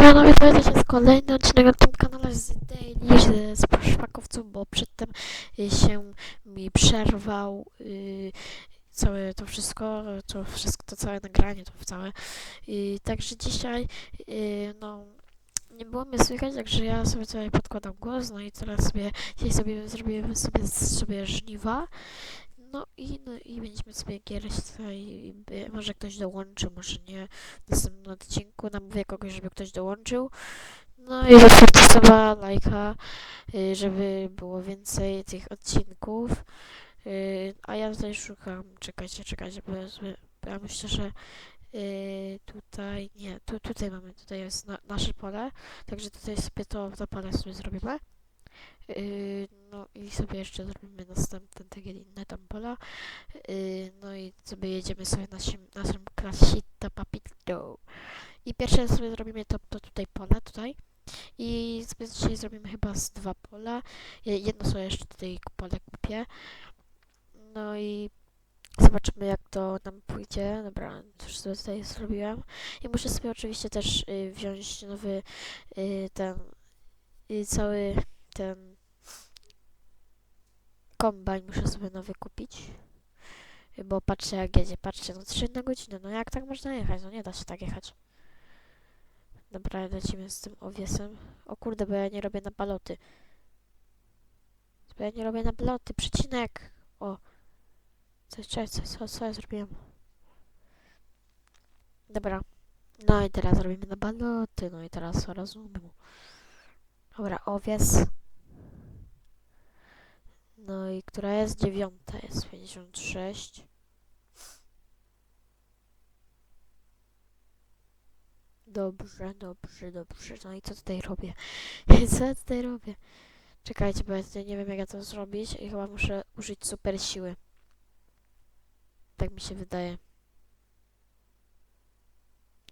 panowie, to jest kolejny odcinek na tym kanale z Daily, z, z bo przedtem y, się mi przerwał y, całe to wszystko, to wszystko, to całe nagranie, to całe. Y, także dzisiaj, y, no, nie było mnie słychać, także ja sobie tutaj podkładam głos, no i teraz sobie, dzisiaj sobie zrobimy sobie, sobie żniwa. No i, no i będziemy sobie gierać tutaj, i może ktoś dołączy, może nie w następnym odcinku namówię kogoś, żeby ktoś dołączył. No i zostawcie suba, lajka, y, żeby było więcej tych odcinków. Y, A ja tutaj szukam, czekajcie, czekajcie, bo ja, sobie- bo ja myślę, że y, tutaj, nie, tu, tutaj mamy, tutaj jest na, nasze pole, także tutaj sobie to, to pole sobie zrobimy. Y, No i sobie jeszcze zrobimy następne takie inne tam pola. Y, No i sobie jedziemy sobie naszym, naszym Clasito Papito. I pierwsze sobie zrobimy to, to tutaj pole, tutaj. I sobie dzisiaj zrobimy chyba z dwa pola. Je- Jedno sobie jeszcze tutaj pole kupię. No i zobaczymy jak to nam pójdzie. Dobra, już sobie tutaj zrobiłem. I muszę sobie oczywiście też y, wziąć nowy y, ten y, cały ten kombajn muszę sobie nowy kupić. Bo patrzcie jak jedzie, patrzcie, no 3 na godzinę, no jak tak można jechać? No nie da się tak jechać. Dobra, lecimy z tym owiesem. O kurde, bo ja nie robię na baloty. Bo ja nie robię na baloty, przecinek! O! Coś, coś, coś, co, co ja zrobiłem? Dobra. No i teraz robimy na baloty, no i teraz rozumiem. Dobra, owies. No i która jest? Dziewiąta jest 56. Dobrze, dobrze, dobrze. No i co tutaj robię? Co ja tutaj robię? Czekajcie, bo ja nie wiem jak ja to zrobić i chyba muszę użyć super siły. Tak mi się wydaje.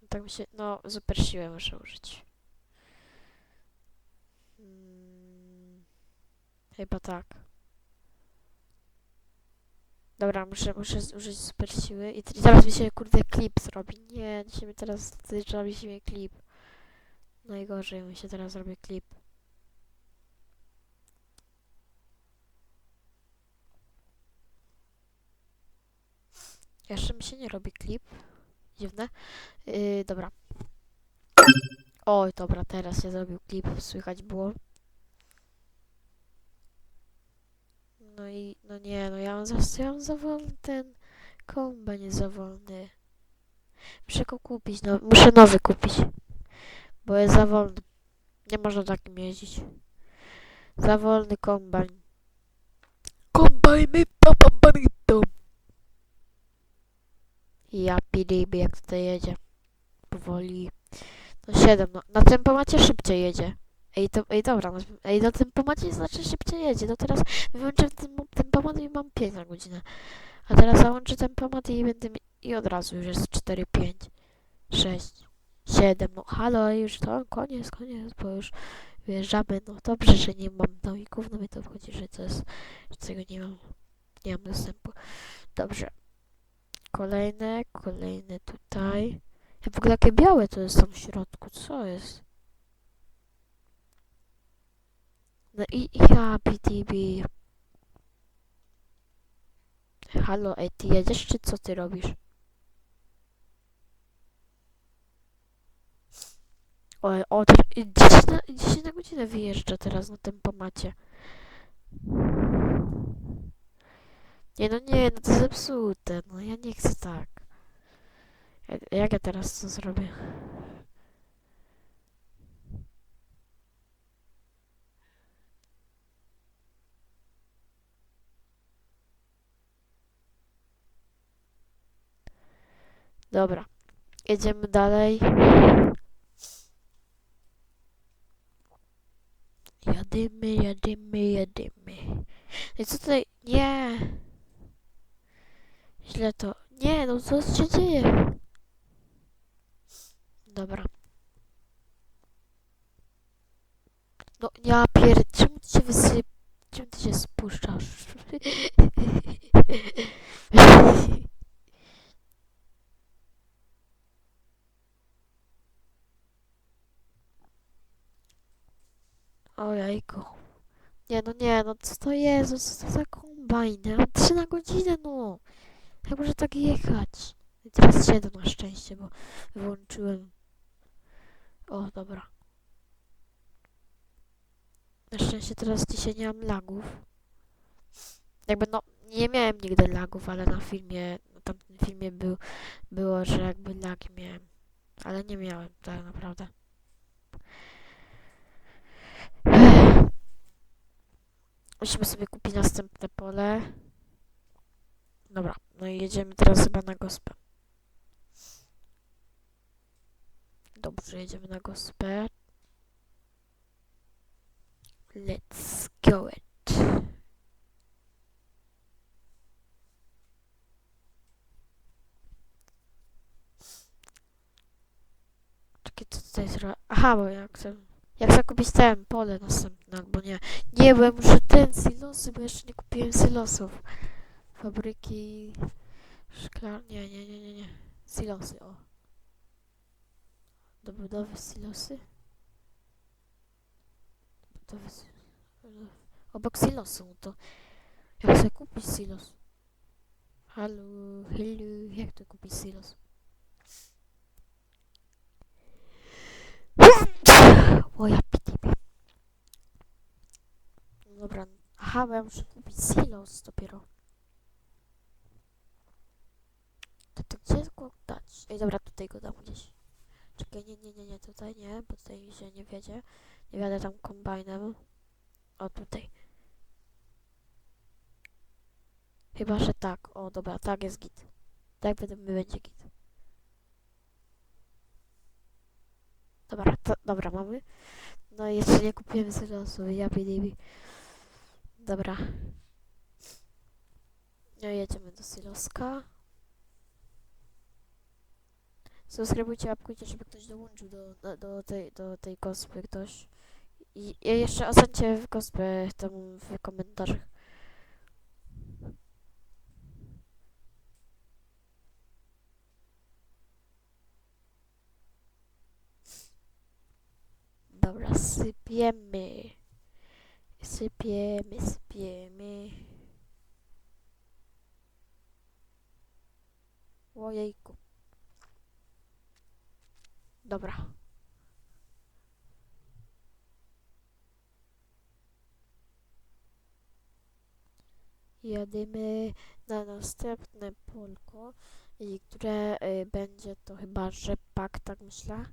Tak mi się... No, super siłę muszę użyć. Mm, chyba tak. Dobra, muszę, muszę z- użyć super siły i t- teraz mi się kurde klip zrobi. Nie, dzisiaj mi teraz zrobi się mi klip. Najgorzej mi się teraz robi klip. Jeszcze mi się nie robi klip. Dziwne. Yy, dobra. Oj, dobra, teraz się zrobił klip, słychać było. No i, no nie, no ja mam za, ja mam za wolny ten kombajn jest za wolny. Muszę go kupić, no, muszę nowy kupić. Bo jest za wolny. Nie można takim jeździć. Za wolny kombajn. Kombajny papambarito. Ja pidiby jak tutaj jedzie. Powoli. No 7, no na tempomacie szybciej jedzie. Ej, to, ej dobra, no, ej, na tempomacie znaczy szybciej jedzie. No teraz wyłączę ten tempomat i mam 5 na godzinę. A teraz załączę tempomat i będę mi- i od razu już jest 4, 5, 6, 7. No halo, już to koniec, koniec, bo już wyjeżdżamy. No dobrze, że nie mam nowików, no mnie to obchodzi, że to jest, że tego nie mam, nie mam dostępu. Dobrze. Kolejne, kolejne tutaj. Ja w ogóle jakie białe to jest tam w środku, co jest? No i ja, BTB. Halo, ej, ty jedziesz, czy co ty robisz? O, o, teraz- i 10 na, 10 na godzinę wyjeżdża teraz na tempomacie. Nie, no nie, no to zepsute, no ja nie chcę tak. Jak ja teraz to zrobię? Dobra, jedziemy dalej. Jadymy, jadymy, jadymy. No i co tutaj? Nie! Źle to. Nie, no co się dzieje? Dobra. No ja pier... Czemu ty się wysyp... Czemu ty się spuszczasz? Ojejku. Nie no, nie no, co to jest? Co to za kombajn? Ja mam 3 na godzinę, no. Jak może tak jechać? I teraz 7 na szczęście, bo wyłączyłem. O, dobra. Na szczęście teraz dzisiaj nie mam lagów. Jakby no, nie miałem nigdy lagów, ale na filmie, na tamtym filmie był, było, że jakby lagi miałem. Ale nie miałem, tak naprawdę. Musimy sobie kupić następne pole. Dobra, no i jedziemy teraz chyba na gospę. Dobrze, jedziemy na gospę. Let's go it. Czekaj, co tutaj zrobię? Aha, bo ja chcę... Ja chcę kupić ten pole następne, albo nie. Nie, bo ja muszę ten silosy, bo jeszcze nie kupiłem silosów. Fabryki... Szklar... Nie, nie, nie, nie. Silosy, o. Do budowy silosy? Do budowy silosy. Obok silosu, to... Ja chcę kupić silos. Halo, hello, jak to kupić silos? O ja pitipi. Dobra, aha, bo ja muszę kupić silos dopiero. To, to gdzie go dać? Ej, dobra, tutaj go dam gdzieś. Czekaj, nie, nie, nie, nie, tutaj nie, bo tutaj się nie wiedzie. Nie wiadę tam kombajnem. O, tutaj. Chyba, że tak. O, dobra, tak jest git. Tak będę będzie git. Dobra, to, dobra, mamy. No i jeszcze nie kupiłem silosu, ja bilibi. Dobra. No jedziemy do siloska. Subskrybujcie, łapkujcie, żeby ktoś dołączył do, do, do, tej, do tej gospy ktoś. I, I jeszcze ocencie w gospę tam w komentarzach. Dobra, sypiemy. Sypiemy, sypiemy. Ojejku. Dobra. Jadymy na następne polko, i które y, będzie to chyba rzepak, tak myślę.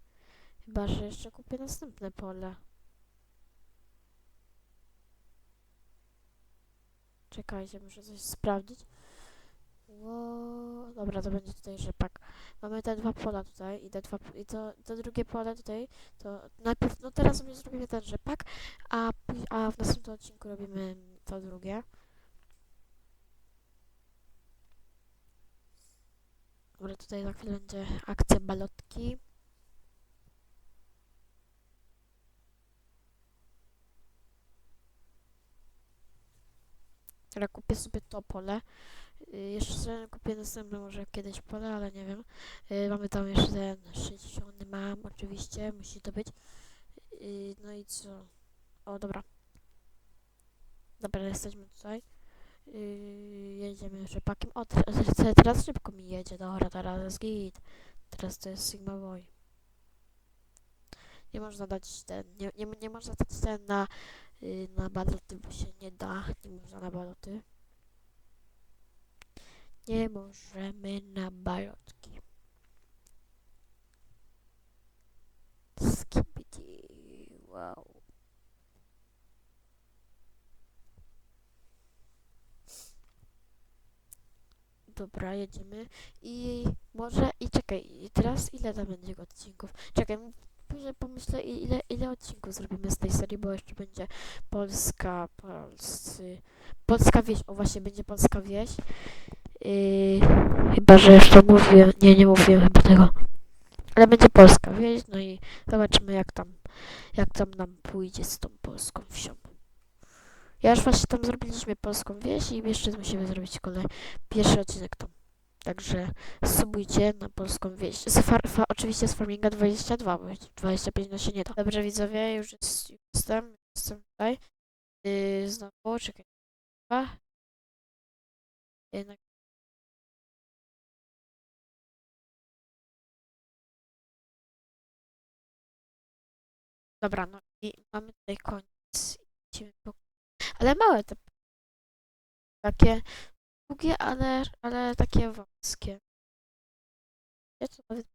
Chyba, że jeszcze kupię następne pole. Czekajcie, muszę coś sprawdzić. Ło, dobra, to będzie tutaj rzepak. Mamy te dwa pola tutaj i te dwa, i to, to drugie pole tutaj, to najpierw, no teraz sobie zrobimy ten rzepak, a, a w następnym odcinku robimy to drugie. Dobra, tutaj za chwilę będzie akcja balotki. Ale kupię sobie to pole. Y, Jeszcze kupię następne może kiedyś pole, ale nie wiem. Y, Mamy tam jeszcze ten 60 mam, oczywiście, musi to być. Y, No i co? O, dobra. Dobra, jesteśmy tutaj. Jedziemy rzepakiem. O, teraz, teraz szybko mi jedzie. Dobra, teraz jest git. Teraz to jest Sigma Boy. Nie można dać ten, nie, nie, nie można dać ten na, na baloty, bo się nie da. Nie można na baloty. Nie możemy na balotki. Skibidi, wow. Dobra, jedziemy. I może, i czekaj, teraz ile tam będzie odcinków? Czekaj, później pomyślę ile, ile odcinków zrobimy z tej serii, bo jeszcze będzie Polska, Polscy, Polska wieś, o właśnie, będzie Polska wieś. Yy, chyba, że jeszcze mówię, nie, nie mówiłem chyba tego. Ale będzie Polska wieś, no i zobaczymy jak tam, jak tam nam pójdzie z tą polską wsią. Ja już właśnie tam zrobiliśmy polską wieś i jeszcze musimy zrobić kolej pierwszy odcinek tam. Także subujcie na polską wieś. Z oczywiście z Farminga 22, bo 25 no się nie da. Dobrze widzowie, już jest, jestem. jestem tutaj. Yy, znowu, czekaj. Jednak. Dobra, no i mamy tutaj koniec. Ale małe te. Takie długie, ale, ale takie wąskie. Ja to nawet.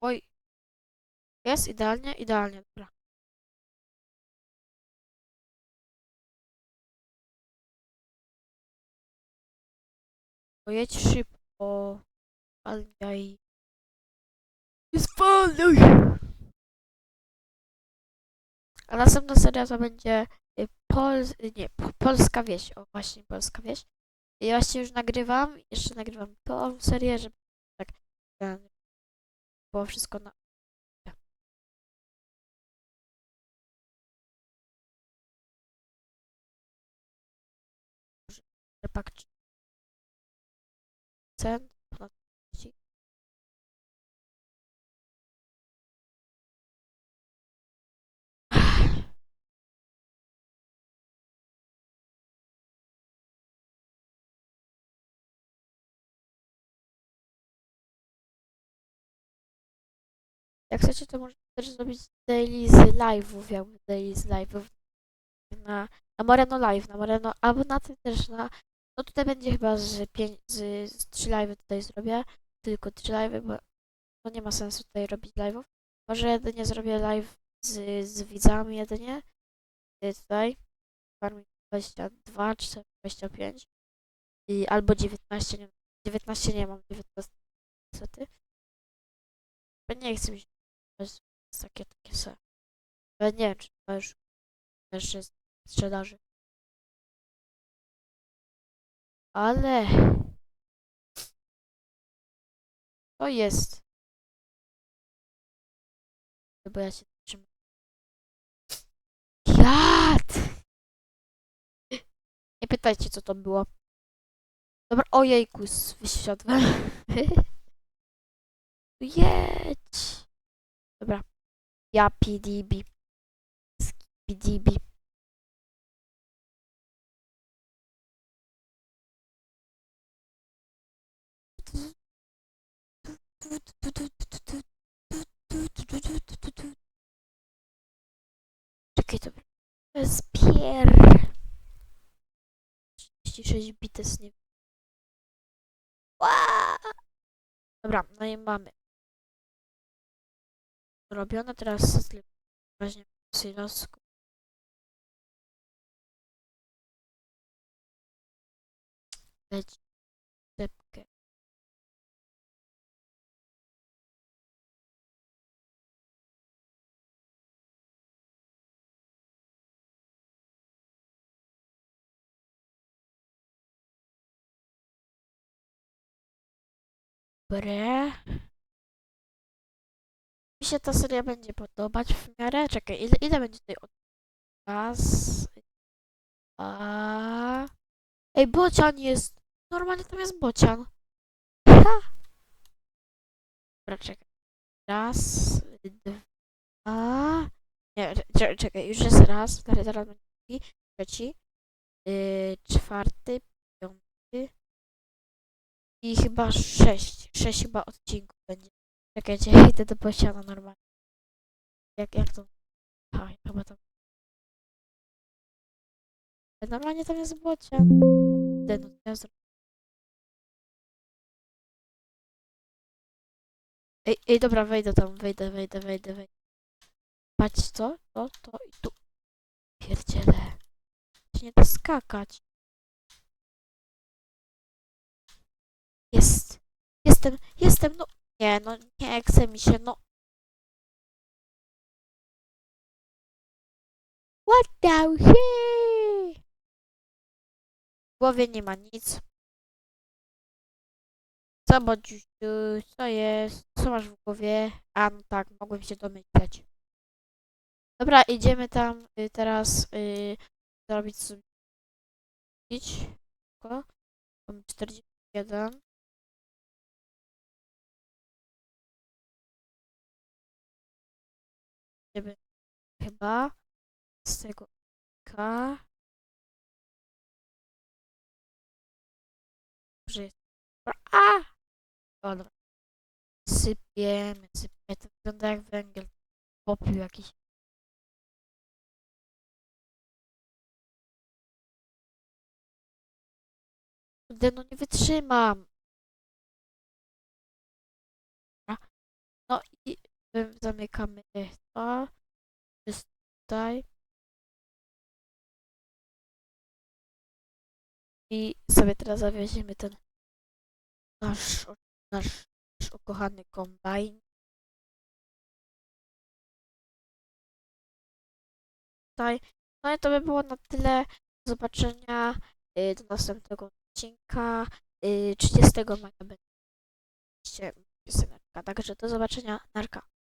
Oj. Jest idealnie, idealnie, dobra. Pojedź szybko. Nie Zwalniaj! A następna seria to będzie y, Pol... nie, po- Polska Wieś. O, właśnie, Polska Wieś. I właśnie już nagrywam, jeszcze nagrywam tą serię, żeby tak ten, było wszystko na... Rzepak czy- cent Jak chcecie, to możecie też zrobić daily z live'ów, jakby daily z live'ów na, na Moreno Live, na Moreno, albo na tym też na, no tutaj będzie chyba z, pięć, z, z 3 live'y tutaj zrobię, tylko 3 live'y, bo no nie ma sensu tutaj robić live'ów. Może jedynie zrobię live z, z widzami jedynie, y, tutaj, Farming 22 czy 25 i albo 19, nie, 19 nie mam, 19 niestety. Nie chcę mi się jest takie, takie se. Ale nie wiem, czy to już też jest w sprzedaży. Ale to jest. Bo ja się trzymam. Jad! Nie pytajcie, co to było. Dobra, ojejku, wysiadłem. Jedź. Dobra. Ja PDB. PDB. Czekaj. To jest pier... 36 bites, nie! Dobra, no i mamy. Robione teraz tylko właśnie w silosku. Leci szybkę. Mi się ta seria będzie podobać w miarę. Czekaj, ile, ile będzie tutaj od Raz. A. Ej, bocian jest. Normalnie tam jest bocian. Ha! Dobra, czekaj. Raz, dwa. Nie, cze- czekaj, już jest raz. Teraz będzie drugi, trzeci, yy, czwarty, piąty. I chyba sześć. Sześć chyba odcinków będzie. Czekajcie, idę do bociana normalnie. Jak, jak to? A, chyba tam. Ale Normalnie tam jest bocian. Kurde, no ja zro... Ej, ej, dobra, wejdę tam, wejdę, wejdę, wejdę, wejdę. Patrz, co? To, to i tu. Pierdziele. Nie da skakać. Jest. Jestem, jestem, no. Nie, no nie chce mi się, no. What the hell? W głowie nie ma nic. Co, Bodziusiu? Co jest? Co masz w głowie? A, no tak, mogłem się domyśleć. Dobra, idziemy tam y, teraz y, zrobić sobie Idź. Tylko. Mam 41. chyba z tego K. Jest. A! Dobra. Sypiemy, sypiemy. To wygląda jak węgiel. Popiół jakiś. Kurde, no nie wytrzymam. No i y, zamykamy to. Tutaj. I sobie teraz zawieziemy ten nasz, nasz, nasz ukochany kombajn. Tutaj. No i to by było na tyle. Do zobaczenia y, do następnego odcinka. Y, 30 maja będzie piosenka. Także do zobaczenia. Narka.